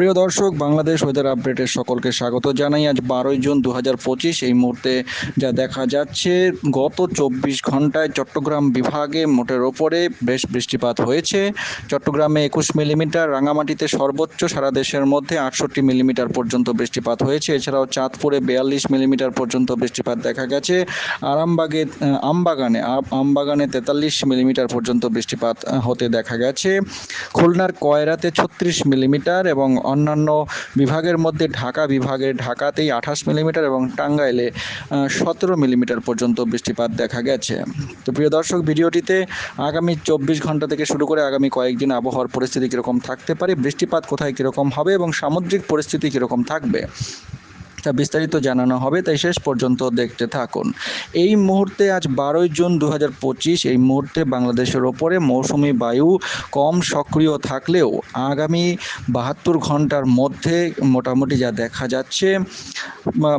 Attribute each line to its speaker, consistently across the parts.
Speaker 1: প্রিয় দর্শক, বাংলাদেশ ওয়েদার আপডেটের সকলকে স্বাগত জানাই। আজ বারোই জুন দু হাজার পঁচিশ, এই মুহূর্তে যা দেখা যাচ্ছে, গত চব্বিশ ঘন্টায় চট্টগ্রাম বিভাগে মোটের ওপরে বেশ বৃষ্টিপাত হয়েছে। চট্টগ্রামে একুশ মিলিমিটার, রাঙামাটিতে সর্বোচ্চ, সারা দেশের মধ্যে আটষট্টি মিলিমিটার পর্যন্ত বৃষ্টিপাত হয়েছে। এছাড়াও চাঁদপুরে বিয়াল্লিশ মিলিমিটার পর্যন্ত বৃষ্টিপাত দেখা গেছে। আরামবাগে আমবাগানে, আম- আমবাগানে তেতাল্লিশ মিলিমিটার পর্যন্ত বৃষ্টিপাত হতে দেখা গেছে। খুলনার কয়রাতে ছত্রিশ মিলিমিটার এবং অন্যান্য বিভাগের মধ্যে ঢাকা বিভাগে ঢাকাতেই আঠাশ মিলিমিটার এবং টাঙ্গাইলে সতেরো মিলিমিটার পর্যন্ত বৃষ্টিপাত দেখা গেছে। তো প্রিয় দর্শক, ভিডিওটিতে আগামী চব্বিশ ঘণ্টা থেকে শুরু করে আগামী কয়েকদিন আবহাওয়ার পরিস্থিতি কীরকম থাকতে পারে, বৃষ্টিপাত কোথায় কীরকম হবে এবং সামুদ্রিক পরিস্থিতি কীরকম থাকবে? তা বিস্তারিত জানানো হবে তাই শেষ পর্যন্ত দেখতে থাকুন। এই মুহূর্তে আজ বারোই জুন দু হাজার পঁচিশ এই মুহূর্তে বাংলাদেশের ওপরে মৌসুমি বায়ু কম সক্রিয় থাকলেও আগামী বাহাত্তর ঘণ্টার মধ্যে মোটামুটি যা দেখা যাচ্ছে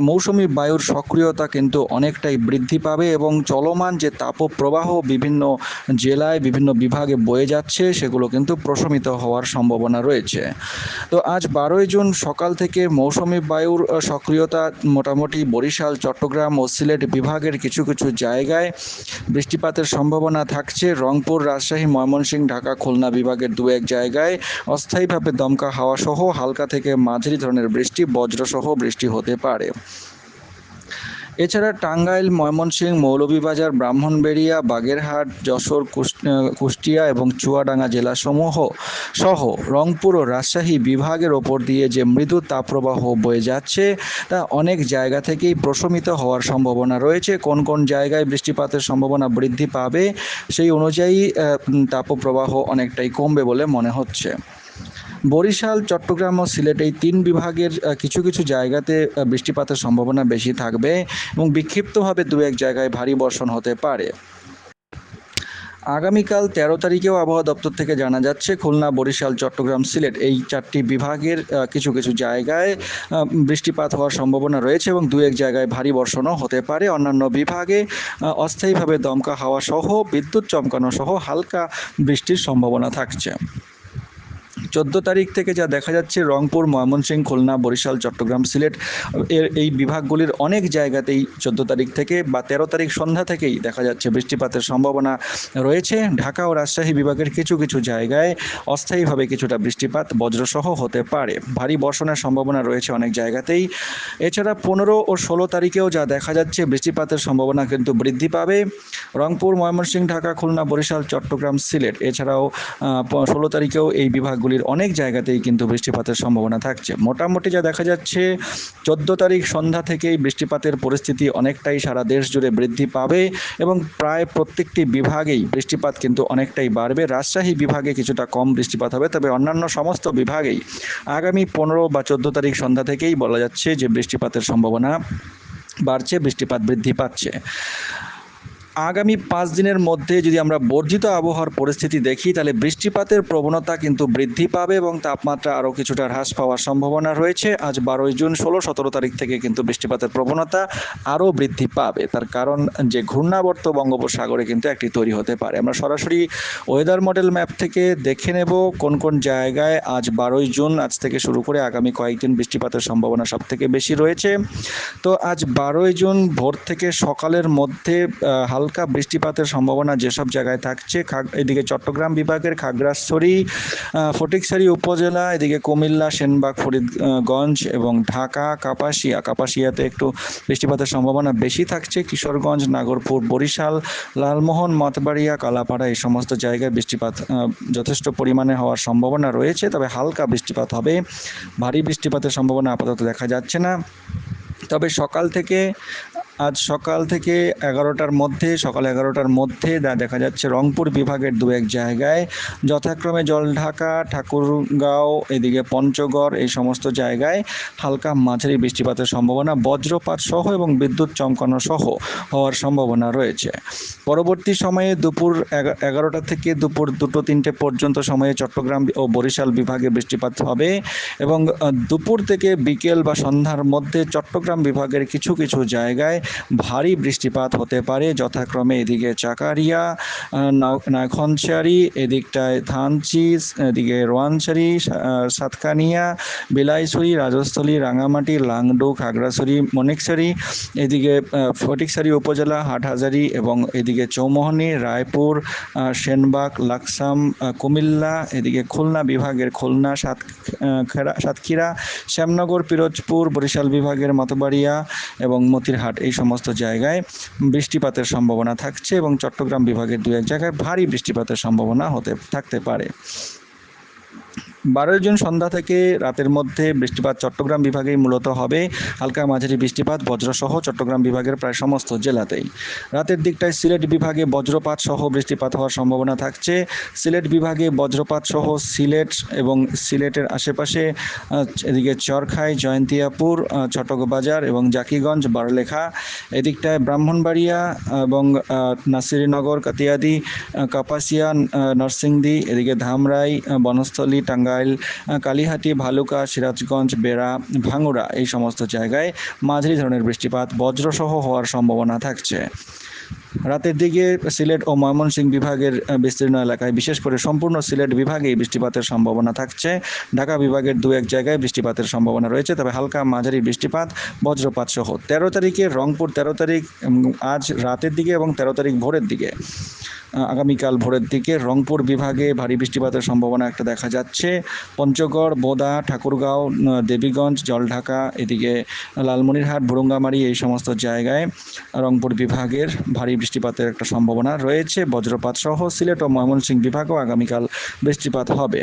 Speaker 1: মৌসুমি বায়ুর সক্রিয়তা কিন্তু অনেকটাই বৃদ্ধি পাবে এবং চলমান যে তাপপ্রবাহ বিভিন্ন জেলায় বিভিন্ন বিভাগে বয়ে যাচ্ছে সেগুলো কিন্তু প্রশমিত হওয়ার সম্ভাবনা রয়েছে। তো আজ বারোই জুন সকাল থেকে মৌসুমি বায়ুর আহ, সক্রিয়তা মোটামুটি বরিশাল, চট্টগ্রাম ও সিলেট বিভাগের কিছু কিছু জায়গায় বৃষ্টিপাতের সম্ভাবনা থাকছে। রংপুর, রাজশাহী, ময়মনসিংহ, ঢাকা, খুলনা বিভাগের দু এক জায়গায় অস্থায়ীভাবে দমকা হাওয়া সহ হালকা থেকে মাঝারি ধরনের বৃষ্টি, বজ্রসহ বৃষ্টি হতে পারে। এছাড়া টাঙ্গাইল, ময়মনসিংহ, মৌলভীবাজার, ব্রাহ্মণবেড়িয়া, বাগেরহাট, যশোর কুষ্টিয়া এবং চুয়াডাঙ্গা জেলাসমূহ সহ রংপুর ও রাজশাহী বিভাগের ওপর দিয়ে যে মৃদু তাপপ্রবাহ বয়ে যাচ্ছে, তা অনেক জায়গা থেকেই প্রশমিত হওয়ার সম্ভাবনা রয়েছে। কোন কোন জায়গায় বৃষ্টিপাতের সম্ভাবনা বৃদ্ধি পাবে, সেই অনুযায়ী তাপপ্রবাহ অনেকটাই কমবে বলে মনে হচ্ছে। বরিশাল, চট্টগ্রাম ও সিলেট এই তিন বিভাগের কিছু কিছু জায়গাতে বৃষ্টিপাতের সম্ভাবনা বেশি থাকবে এবং বিক্ষিপ্তভাবে দু এক জায়গায় ভারী বর্ষণ হতে পারে। আগামীকাল তেরো তারিখেও আবহাওয়া দপ্তর থেকে জানা যাচ্ছে, খুলনা, বরিশাল, চট্টগ্রাম, সিলেট এই চারটি বিভাগের কিছু কিছু জায়গায় বৃষ্টিপাত হওয়ার সম্ভাবনা রয়েছে এবং দু এক জায়গায় ভারী বর্ষণও হতে পারে। অন্যান্য বিভাগে অস্থায়ীভাবে দমকা হাওয়া সহ, বিদ্যুৎ চমকানো সহ হালকা বৃষ্টির সম্ভাবনা থাকছে। চোদ্দ তারিখ থেকে যা দেখা যাচ্ছে, রংপুর, ময়মনসিংহ, খুলনা, বরিশাল, চট্টগ্রাম, সিলেট, এর এই বিভাগগুলির অনেক জায়গাতেই চোদ্দ তারিখ থেকে বা তেরো তারিখ সন্ধ্যা থেকেই দেখা যাচ্ছে বৃষ্টিপাতের সম্ভাবনা রয়েছে। ঢাকা ও রাজশাহী বিভাগের কিছু কিছু জায়গায় অস্থায়ীভাবে কিছুটা বৃষ্টিপাত বজ্রসহ হতে পারে। ভারী বর্ষণের সম্ভাবনা রয়েছে অনেক জায়গাতেই। এছাড়া পনেরো ও ষোলো তারিখেও যা দেখা যাচ্ছে, বৃষ্টিপাতের সম্ভাবনা কিন্তু বৃদ্ধি পাবে। রংপুর, ময়মনসিংহ, ঢাকা, খুলনা, বরিশাল, চট্টগ্রাম, সিলেট এছাড়াও ষোলো তারিখেও এই বিভাগগুলির অনেক জায়গাতেই কিন্তু বৃষ্টিপাতের সম্ভাবনা থাকছে। মোটামুটি যা দেখা যাচ্ছে, চোদ্দ তারিখ সন্ধ্যা থেকেই বৃষ্টিপাতের পরিস্থিতি অনেকটাই সারা দেশ জুড়ে বৃদ্ধি পাবে এবং প্রায় প্রত্যেকটি বিভাগেই বৃষ্টিপাত কিন্তু অনেকটাই বাড়বে। রাজশাহী বিভাগে কিছুটা কম বৃষ্টিপাত হবে, তবে অন্যান্য সমস্ত বিভাগেই আগামী পনেরো বা চোদ্দ তারিখ সন্ধ্যা থেকেই বলা যাচ্ছে যে বৃষ্টিপাতের সম্ভাবনা বাড়ছে, বৃষ্টিপাত বৃদ্ধি পাচ্ছে। আগামী পাঁচ দিনের মধ্যে যদি আমরা বর্ধিত আবহাওয়ার পরিস্থিতি দেখি, তাহলে বৃষ্টিপাতের প্রবণতা কিন্তু বৃদ্ধি পাবে এবং তাপমাত্রা আরও কিছুটা হ্রাস পাওয়ার সম্ভাবনা রয়েছে। আজ বারোই জুন, ষোলো, সতেরো তারিখ থেকে কিন্তু বৃষ্টিপাতের প্রবণতা আরও বৃদ্ধি পাবে। তার কারণ যে ঘূর্ণাবর্ত বঙ্গোপসাগরে কিন্তু একটি তৈরি হতে পারে। আমরা সরাসরি ওয়েদার মডেল ম্যাপ থেকে দেখে নেব কোন কোন জায়গায় আজ বারোই জুন, আজ থেকে শুরু করে আগামী কয়েকদিন বৃষ্টিপাতের সম্ভাবনা সব থেকে বেশি রয়েছে। তো আজ বারোই জুন ভোর থেকে সকালের মধ্যে হালকা বৃষ্টিপাতের সম্ভাবনা যেসব জায়গায় থাকছে এদিকে চট্টগ্রাম বিভাগের খাগড়াছড়ি ফটিকছড়ি উপজেলা, এদিকে কুমিল্লা, সেনবাগ, ফরিদগঞ্জ এবং ঢাকা, কাপাসিয়া। কাপাসিয়াতে একটু বৃষ্টিপাতের সম্ভাবনা বেশি থাকছে। কিশোরগঞ্জ, নাগরপুর, বরিশাল, লালমোহন মতবাড়িয়া কালাপাড়া এই সমস্ত জায়গায় বৃষ্টিপাত যথেষ্ট পরিমাণে হওয়ার সম্ভাবনা রয়েছে। তবে হালকা বৃষ্টিপাত হবে। ভারী বৃষ্টিপাতের সম্ভাবনা আপাতত দেখা যাচ্ছে না। তবে সকাল থেকে আজ সকাল থেকে এগারোটার মধ্যে, সকাল এগারোটার মধ্যে দেখা যাচ্ছে রংপুর বিভাগের দু এক জায়গায় যথাক্রমে জলঢাকা, ঠাকুরগাঁও, এদিকে পঞ্চগড় এই সমস্ত জায়গায় হালকা মাঝারি বৃষ্টিপাতের সম্ভাবনা। বজ্রপাত সহ এবং বিদ্যুৎ চমকানো সহ হওয়ার সম্ভাবনা রয়েছে। পরবর্তী সময়ে দুপুর এগা- এগারোটা থেকে দুপুর দুটো তিনটে পর্যন্ত সময়ে চট্টগ্রাম ও বরিশাল বিভাগে বৃষ্টিপাত হবে এবং দুপুর থেকে বিকেল বা সন্ধ্যার মধ্যে চট্টগ্রাম বিভাগের কিছু কিছু জায়গায় ভারী বৃষ্টিপাত হতে পারে। যথাক্রমে এদিকে চাকারিয়া নাখনচারি এদিকটায় ধানচিস, এদিকে রোয়ানচারি সাতকানিয়া, বিলাইছড়ি, রাজস্থলী, রাঙামাটি, লাংডু, খাগড়াছড়ি মনিকছড়ি এদিকে ফটিকছড়ি উপজেলা, হাটহাজারি এবং এদিকে চৌমোহনী, রায়পুর সেনবাগ, লাকসাম কুমিল্লা, এদিকে খুলনা বিভাগের খুলনা, সাত সাতক্ষীরা, শ্যামনগর, পিরোজপুর, বরিশাল বিভাগের মতবাড়িয়া এবং মতিরহাট। এই সমস্ত জায়গায় বৃষ্টিপাতের সম্ভাবনা থাকছে এবং চট্টগ্রাম বিভাগের দু এক জায়গায় ভারী বৃষ্টিপাতের সম্ভাবনা হতে থাকতে পারে। বারোই জুন সন্ধ্যা থেকে রাতের মধ্যে বৃষ্টিপাত চট্টগ্রাম বিভাগেই মূলত হবে। হালকা মাঝারি বৃষ্টিপাত বজ্রসহ চট্টগ্রাম বিভাগের প্রায় সমস্ত জেলাতেই। রাতের দিকটায় সিলেট বিভাগে বজ্রপাত সহ বৃষ্টিপাত হওয়ার সম্ভাবনা থাকছে। সিলেট বিভাগে বজ্রপাত সহ সিলেট এবং সিলেটের আশেপাশে এদিকে চরখাই, জয়ন্তিয়াপুর চটকবাজার এবং জাকিগঞ্জ, বারলেখা, এদিকটায় ব্রাহ্মণবাড়িয়া এবং নাসিরনগর, কাতিয়াদি কাপাসিয়া নরসিংদী, এদিকে ধামরাই বনস্থলী বনস্থলী টাঙ্গাইল কালীহাটি, ভালুকা, সিরাজগঞ্জ, বেড়া, ভাঙ্গুড়া এই সমস্ত জায়গায় মাঝারি ধরনের বৃষ্টিপাত, বজ্রসহ হওয়ার সম্ভাবনা থাকছে। রাতের দিকে সিলেট ও ময়মনসিংহ বিভাগের বিস্তীর্ণ এলাকায়, বিশেষ করে সম্পূর্ণ সিলেট বিভাগেই বৃষ্টিপাতের সম্ভাবনা থাকছে। ঢাকা বিভাগের দু এক জায়গায় বৃষ্টিপাতের সম্ভাবনা রয়েছে, তবে হালকা মাঝারি বৃষ্টিপাত, বজ্রপাত সহ। তেরো তারিখে রংপুর, তেরো তারিখ আজ রাতের দিকে এবং তেরো তারিখ ভোরের দিকে। আগামীকাল ভোরের দিকে রংপুর বিভাগে ভারী বৃষ্টিপাতের সম্ভাবনা একটা দেখা যাচ্ছে। পঞ্চগড়, বোদা, ঠাকুরগাঁও দেবীগঞ্জ, জলঢাকা, এদিকে লালমনিরহাট, ভুরুঙ্গামারি এই সমস্ত জায়গায় রংপুর বিভাগের ভারী বৃষ্টিপাতের একটা সম্ভাবনা রয়েছে। বজ্রপাত সহ সিলেট ও ময়মনসিংহ বিভাগেও আগামীকাল বৃষ্টিপাত হবে।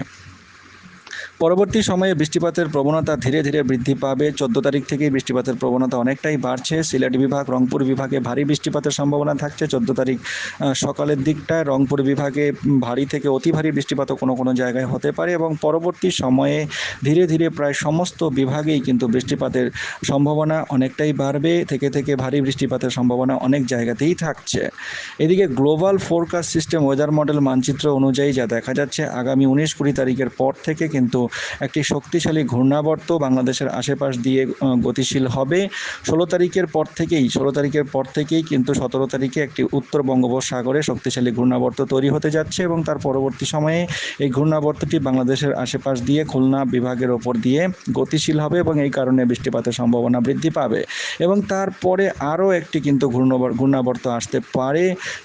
Speaker 1: পরবর্তী সময়ে বৃষ্টিপাতের প্রবণতা ধীরে ধীরে বৃদ্ধি পাবে। চোদ্দ তারিখ থেকে বৃষ্টিপাতের প্রবণতা অনেকটাই বাড়ছে। সিলেট বিভাগ, রংপুর বিভাগে ভারী বৃষ্টিপাতের সম্ভাবনা থাকছে। চোদ্দ তারিখ সকালের দিকটায় রংপুর বিভাগে ভারী থেকে অতি ভারী বৃষ্টিপাতও কোনো কোনো জায়গায় হতে পারে এবং পরবর্তী সময়ে ধীরে ধীরে প্রায় সমস্ত বিভাগেই কিন্তু বৃষ্টিপাতের সম্ভাবনা অনেকটাই বাড়বে। থেকে থেকে ভারী বৃষ্টিপাতের সম্ভাবনা অনেক জায়গাতেই থাকছে। এদিকে global forecast system weather model মানচিত্র অনুযায়ী যা দেখা যাচ্ছে, আগামী উনিশ কুড়ি তারিখের পর থেকে কিন্তু একটি শক্তিশালী ঘূর্ণাবর্ত বাংলাদেশের আশেপাশ দিয়ে গতিশীল হবে। ষোলো তারিখের পর থেকেই, ষোলো তারিখের পর থেকেই কিন্তু সতেরো তারিখে একটি উত্তর বঙ্গোপসাগরে শক্তিশালী ঘূর্ণাবর্ত তৈরি হতে যাচ্ছে এবং তার পরবর্তী সময়ে এই ঘূর্ণাবর্তটি বাংলাদেশের আশেপাশ দিয়ে খুলনা বিভাগের ওপর দিয়ে গতিশীল হবে এবং এই কারণে বৃষ্টিপাতের সম্ভাবনা বৃদ্ধি পাবে। এবং তারপরে আরও একটি কিন্তু ঘূর্ণাবর, ঘূর্ণাবর্ত আসতে পারে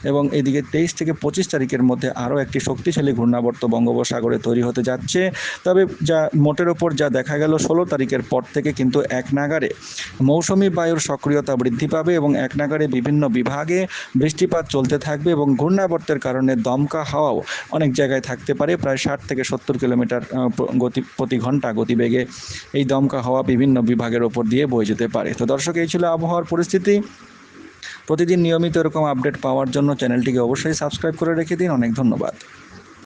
Speaker 1: এবং এদিকে তেইশ থেকে পঁচিশ তারিখের মধ্যে আরও একটি শক্তিশালী ঘূর্ণাবর্ত বঙ্গোপসাগরে তৈরি হতে যাচ্ছে। তবে যা মোটের ওপর যা দেখা গেল ষোলো তারিখের পর থেকে কিন্তু এক নাগারে মৌসুমি বায়ুর সক্রিয়তা বৃদ্ধি পাবে এবং এক নাগারে বিভিন্ন বিভাগে বৃষ্টিপাত চলতে থাকবে এবং ঘূর্ণাবর্তের কারণে দমকা হাওয়াও অনেক জায়গায় থাকতে পারে। প্রায় ষাট থেকে সত্তর কিলোমিটার গতি, প্রতি ঘণ্টা গতিবেগে এই দমকা হাওয়া বিভিন্ন বিভাগের ওপর দিয়ে বয়ে যেতে পারে। তো দর্শক, এই ছিল আবহাওয়ার পরিস্থিতি। প্রতিদিন নিয়মিত এরকম আপডেট পাওয়ার জন্য চ্যানেলটিকে অবশ্যই সাবস্ক্রাইব করে রেখে দিন। অনেক ধন্যবাদ।